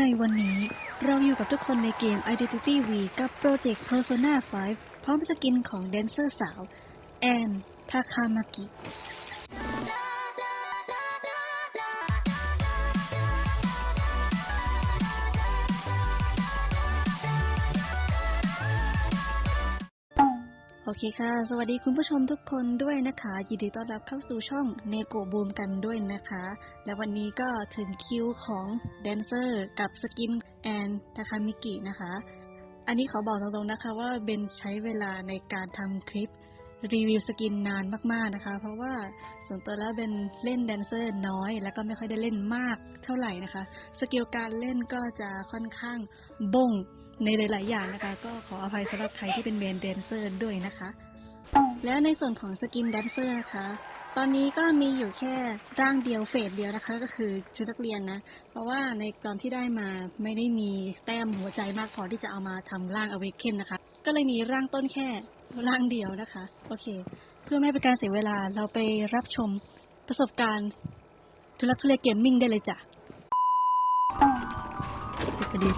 ในวันนี้เราอยู่กับทุกคนในเกม Identity V กับโปรเจกต์ Persona 5 พร้อมสกินของแดนเซอร์สาว แอน ทาคามากิ เคค่ะ สวัสดีคุณผู้ชมทุกคนด้วยนะคะ ยินดีต้อนรับเข้าสู่ช่องเนโกบูมกันด้วยนะคะ และวันนี้ก็ถึงคิวของแดนเซอร์กับสกินแอนทาคามิกินะคะ อันนี้ขอบอกตรงๆนะคะว่าเบนใช้เวลาในการทำคลิป รีวิวสกินนานมากๆนะคะ เพราะว่าส่วนตัวแล้วเบนเล่นแดนเซอร์น้อย แล้วก็ไม่ค่อยได้เล่นมากเท่าไหร่นะคะ สกิลการเล่นก็จะค่อนข้างบงในหลาย ๆ อย่างนะคะ ก็ขออภัยสำหรับใครที่เป็นเมนแดนเซอร์ด้วยนะคะ และในส่วนของสกินแดนเซอร์นะคะตอนนี้ก็มีอยู่แค่ร่างเดียวเฟสเดียวนะคะ ก็คือชุดนักเรียนนะ เพราะว่าในตอนที่ได้มาไม่ได้มีแต้มหัวใจมากพอที่จะเอามาทำร่างอเวกเคนนะคะ ก็เลยมีร่างต้นแค่ ร่างเดียวนะคะ โอเค เพื่อไม่ให้เป็นการเสียเวลาเราไปรับชมประสบการณ์ทุลักทุเลเกมมิ่งได้เลยจ้ะสุดดี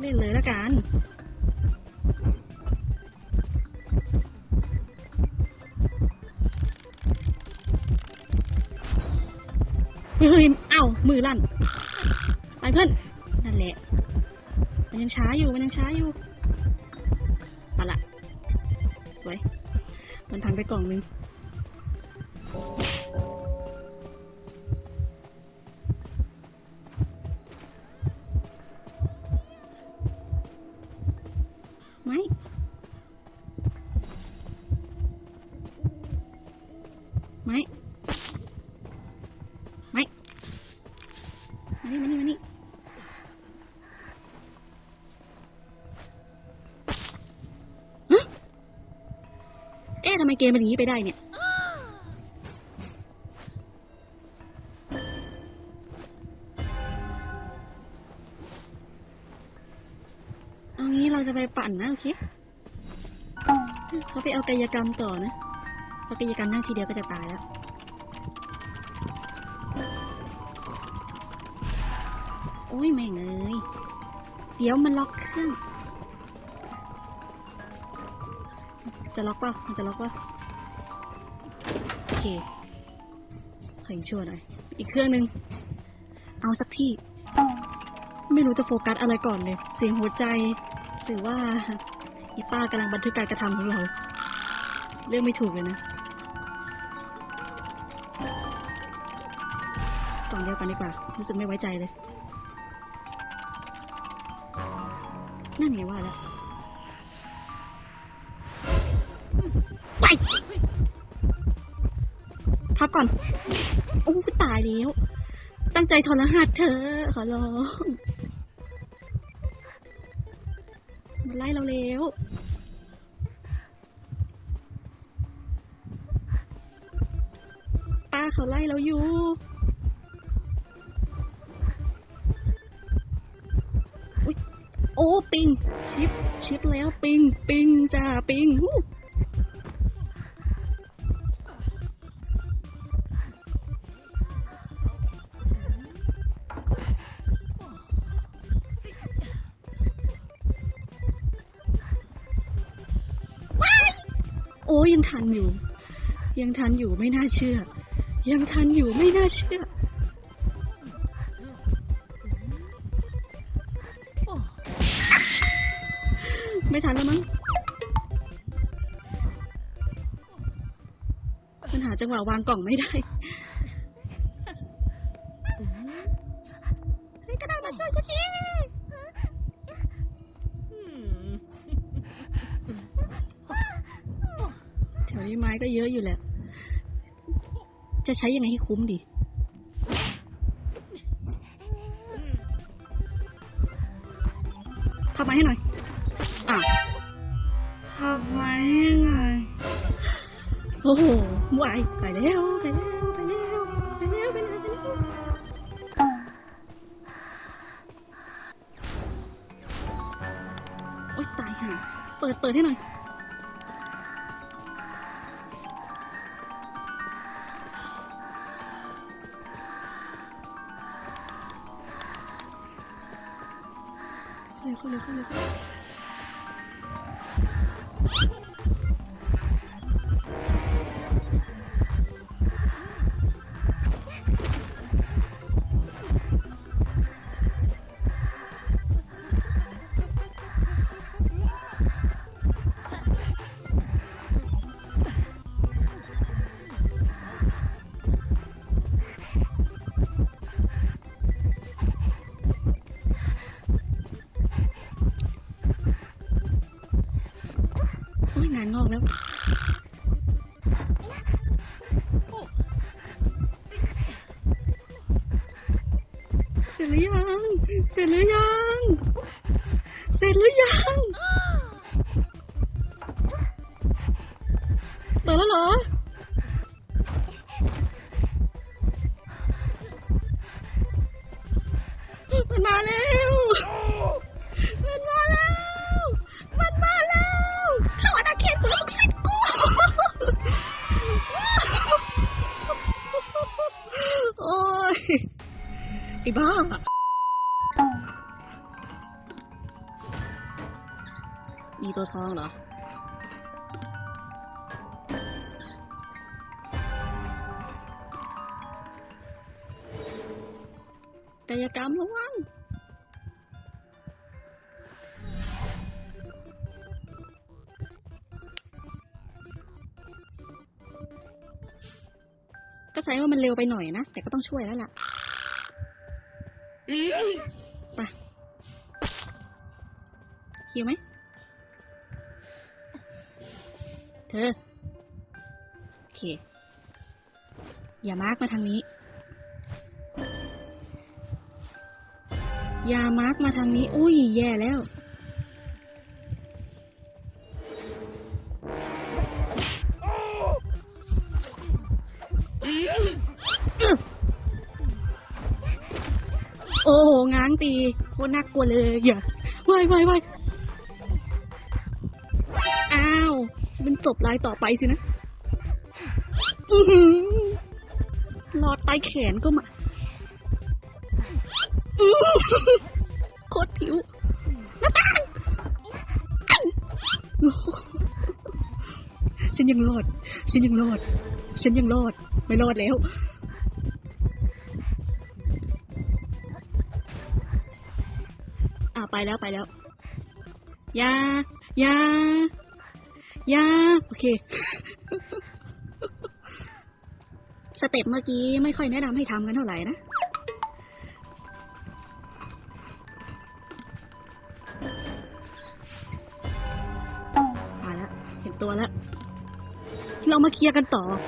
เล่นเลยละกัน ยังช้าอยู่ มันยังช้าอยู่ไปละ สวย มันพังไปกล่องนึง ทำไมเกมเป็นอย่างนี้ไปได้เนี่ย เอางี้เราจะไปปั่นนะโอเคเขาไปเอากายกรรมต่อนะเพราะกายกรรมนั่งทีเดียวก็จะตายแล้วโอ้ยแม่งเอ้ยเดี๋ยวมันล็อกเครื่อง จะล็อกป่ะมันจะล็อกป่ะโอเคขออีกชั่วหน่อยอีกเครื่องหนึ่งเอาสักที่ ไม่รู้จะโฟกัสอะไรก่อนเลย เสียงหัวใจ หรือว่าอีป้ากำลังบันทึกการกระทำของเรา เรื่องไม่ถูกเลยนะกล่องเดียวกันดีกว่า รู้สึกไม่ไว้ใจเลย นั่นไงว่าแล้ว ก่อน โอ้ตายแล้ว ตั้งใจทรหัสเธอ ขอร้องมันไล่เราแล้วป้าเขาไล่เราอยู่อุ๊ยโอ้ ปิง ชิป ชิปแล้ว ปิง ปิงจ้า ปิง ทันอยู่ ยังทันอยู่ไม่น่าเชื่อ ยังทันอยู่ไม่น่าเชื่อไม่ทันแล้วมั้งมันหาจังหวะวางกล่องไม่ได้ อะอยู่แหละ จะใช้ยังไงให้คุ้มดีทำไมาให้หน่อยอะทำไมาให้หน่อยโอ้โหวายไปแล้วไปแล้วไปแล้วไปแล้วไปแล้วไปแล้วอ๊ยตายห่าเปิดเปิดให้หน่อย เข้าเลยเข้าเลยเข้าเลยเข้า แล้วเสร็จหรือยัง เสร็จหรือยัง เสร็จหรือยังเปิดแล้วเหรอมันมาแล้ว บ้า มีตัวทองเหรอ กายกรรมระวังก็ใช้ว่ามันเร็วไปหน่อยนะ แต่ก็ต้องช่วยแล้วล่ะ ไปคิวไหม เธอ โอเค อย่ามาร์กมาทางนี้ อย่ามาร์กมาทางนี้ อุ้ย แย่แล้ว อ้โหง้างตีโคตรน่ากลัวเลยอย่าไว้ไว้ไว้อ้าวจะเป็นศพรายต่อไปสินะหือรอดใต้แขนก็มาอื้อโคตรผิวน้าตางอ้าวฉันยังรอด ฉันยังรอด ฉันยังรอด ไม่รอดแล้ว แล้วไปแล้วยายายาโอเค สเต็ปเมื่อกี้ไม่ค่อยแนะนำให้ทำกันเท่าไหร่นะมาแล้วเห็นตัวแล้ว เรามาเคลียร์กันต่ออะ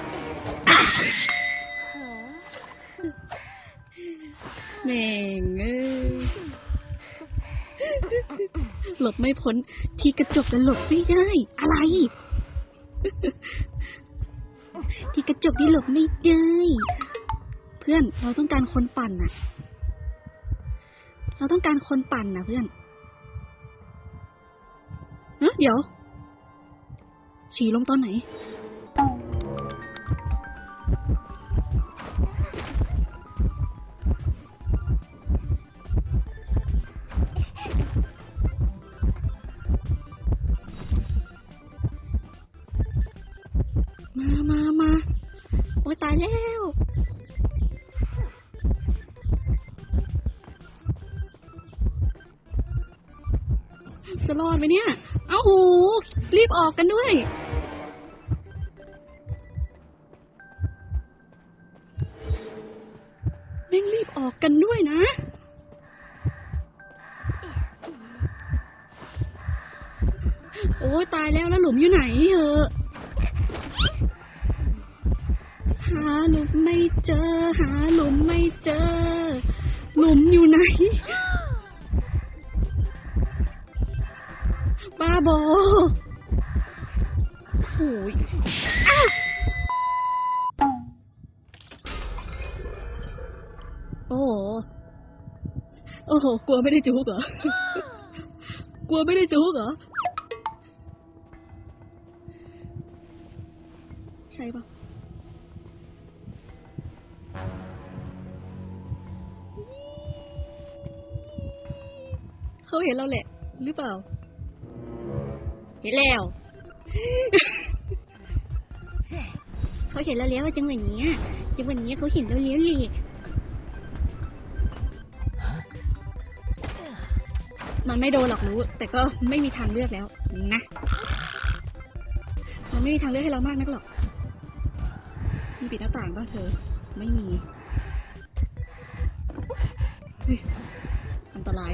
แม่งเอ้ย หลบไม่พ้น ที่กระจกจะหลบไม่ได้ อะไร ที่กระจกนี่หลบไม่ได้ เพื่อนเราต้องการคนปั่นน่ะ เราต้องการคนปั่นนะเพื่อนเอะเดี๋ยวฉี่ลงตอนไหน ออกกันด้วย แม่งรีบออกกันด้วยนะ โอ้ตายแล้วแล้วหลุมอยู่ไหนเหอะหาหลุมไม่เจอ หาหลุมไม่เจอ หลุมอยู่ไหน โอ้โห กลัวไม่ได้จุกเหรอ กลัวไม่ได้จุกเหรอ ใช่ปะเขาเห็นเราแหละ หรือเปล่า เห็นแล้ว เขาเห็นเราแล้วว่าจังหวะนี้จังหวะนี้เขาเห็นเราแล้วเลย มันไม่โดนหรอกรู้ แต่ก็ไม่มีทางเลือกแล้วนะ มันไม่มีทางเลือกให้เรามากนักหรอก มีปิดหน้าต่างป่ะเธอ ไม่มี อันตราย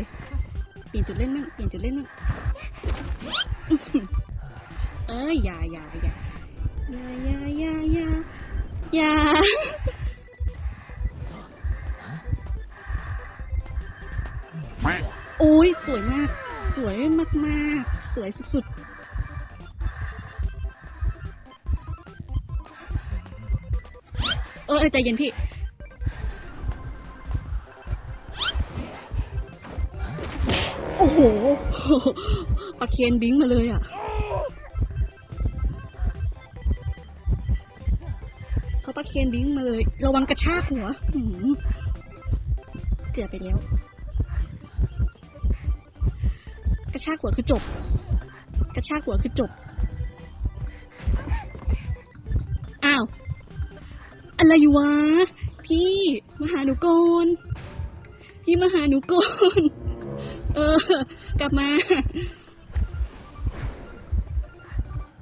เปลี่ยนจุดเล่นมั่งเปลี่ยนจุดเล่นมั่งเอ้ยอย่าอย่าอย่าอย่าอย่าอย่าอย่า อย่าโอ้ยสวยมาก สวยมากมากๆ สวยสุดๆ เออใจเย็นพี่โอ้โหปลาเคนบิงมาเลยอะ เขาปลาเคนบิงมาเลย ระวังกระชากหัวเกือบไปแล้ว ระชากหัวคือจบ กระชากหัวคือจบ อ้าว อะไรอยู่วะ พี่มาหาหนูก่อนพี่มาหาหนูก่อนเออ กลับมา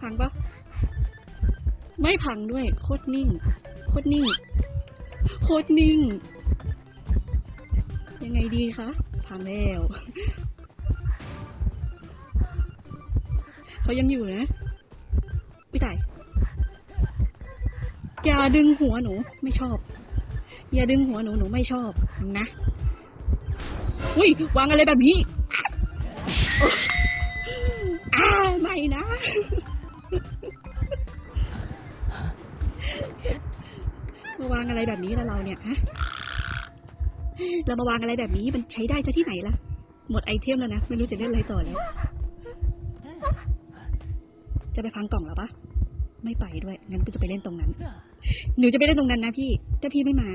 พังปะไม่พังด้วย โคตรนิ่ง โคตรนิ่ง โคตรนิ่ง ยังไงดีคะ พังแล้ว เขายังอยู่นะวิตายอย่าดึงหัวหนูไม่ชอบ อย่าดึงหัวหนูหนูไม่ชอบนะ อุ้ยวางอะไรแบบนี้อ้าไม่นะ มาวางอะไรแบบนี้ละเราเนี่ยฮะเรามาวางอะไรแบบนี้มันใช้ได้ซะที่ไหนล่ะ หมดไอเทมแล้วนะ ไม่รู้จะเล่นอะไรต่อแล้ว จะไปพังกล่องหรอปะไม่ไปด้วยงั้นกูจะไปเล่นตรงนั้น หนูจะไปเล่นตรงนั้นนะพี่ถ้าพี่ไม่มา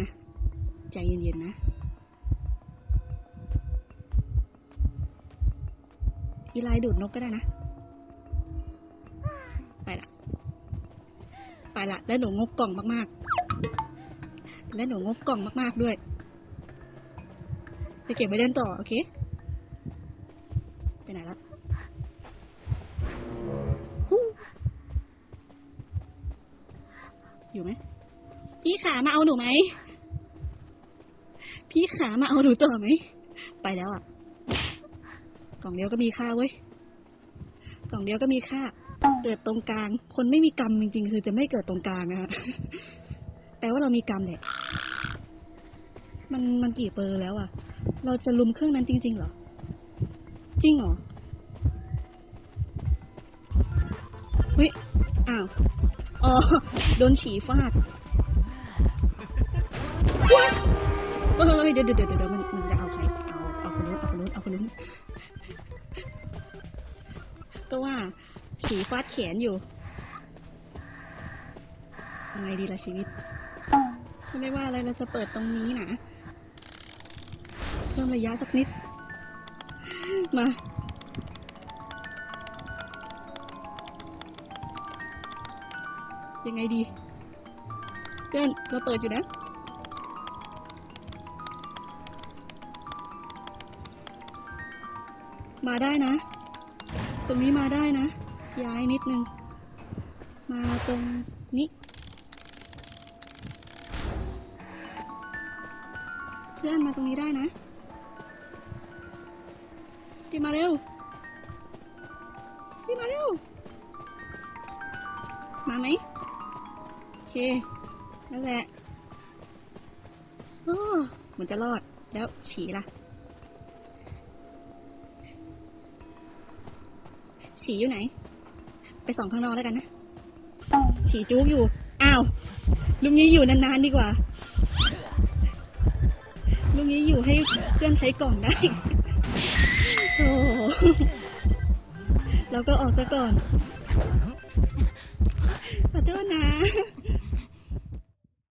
ใจเย็นๆนะอีไลน์ดูดนกก็ได้นะ ไปละ ไปละ แล้วหนูงกกล่องมากๆ และหนูงกกล่องมากๆด้วย จะเก็บไว้เล่นต่อ โอเค ไหม พี่ขามาเอาหนูต่อไหม ไปแล้วอะ กล่องเดียวก็มีค่าเว้ย กล่องเดียวก็มีค่า เกิดตรงกลาง คนไม่มีกรรมจริงๆ คือจะไม่เกิดตรงกลางนะฮะแปลว่าเรามีกรรมแหละมันมันกี่เปอร์แล้วอะ เราจะลุมเครื่องนั้นจริง ๆ เหรอ จริงเหรอเฮ้ย อ้าว อ๋อ โดนฉีฟาด เฮ้ยเดี๋ยวเดี๋ยวเดี๋ยวเดี๋ยวมันมันจะเอาใครเอาเอาคนนู้นเอาคนนู้นเอาคนนู้นก็ว่าฉีฟาดแขนอยู่ยังไงดีล่ะชีวิตถ้าไม่ว่าอะไรเราจะเปิดตรงนี้นะเพิ่มระยะสักนิด มายังไงดี เพื่อนเราเปิดอยู่นะ มาได้นะ ตรงนี้มาได้นะ ย้ายนิดนึง มาตรงนี้ เพื่อนมาตรงนี้ได้นะพี่มาเร็วพี่มาเร็ว มาไหมโอเค นั่นแหละโอ้เหมือนจะรอด แล้วฉี่ล่ะ ฉี่อยู่ไหน ไปส่องข้างนอกแล้วกันนะ ฉี่จุกอยู่ อ้าว ลุงนี้อยู่นานๆดีกว่า ลุงนี้อยู่ให้เพื่อนใช้กล่องได้ โอ้โหเราก็ออกซะก่อน ขอโทษนะ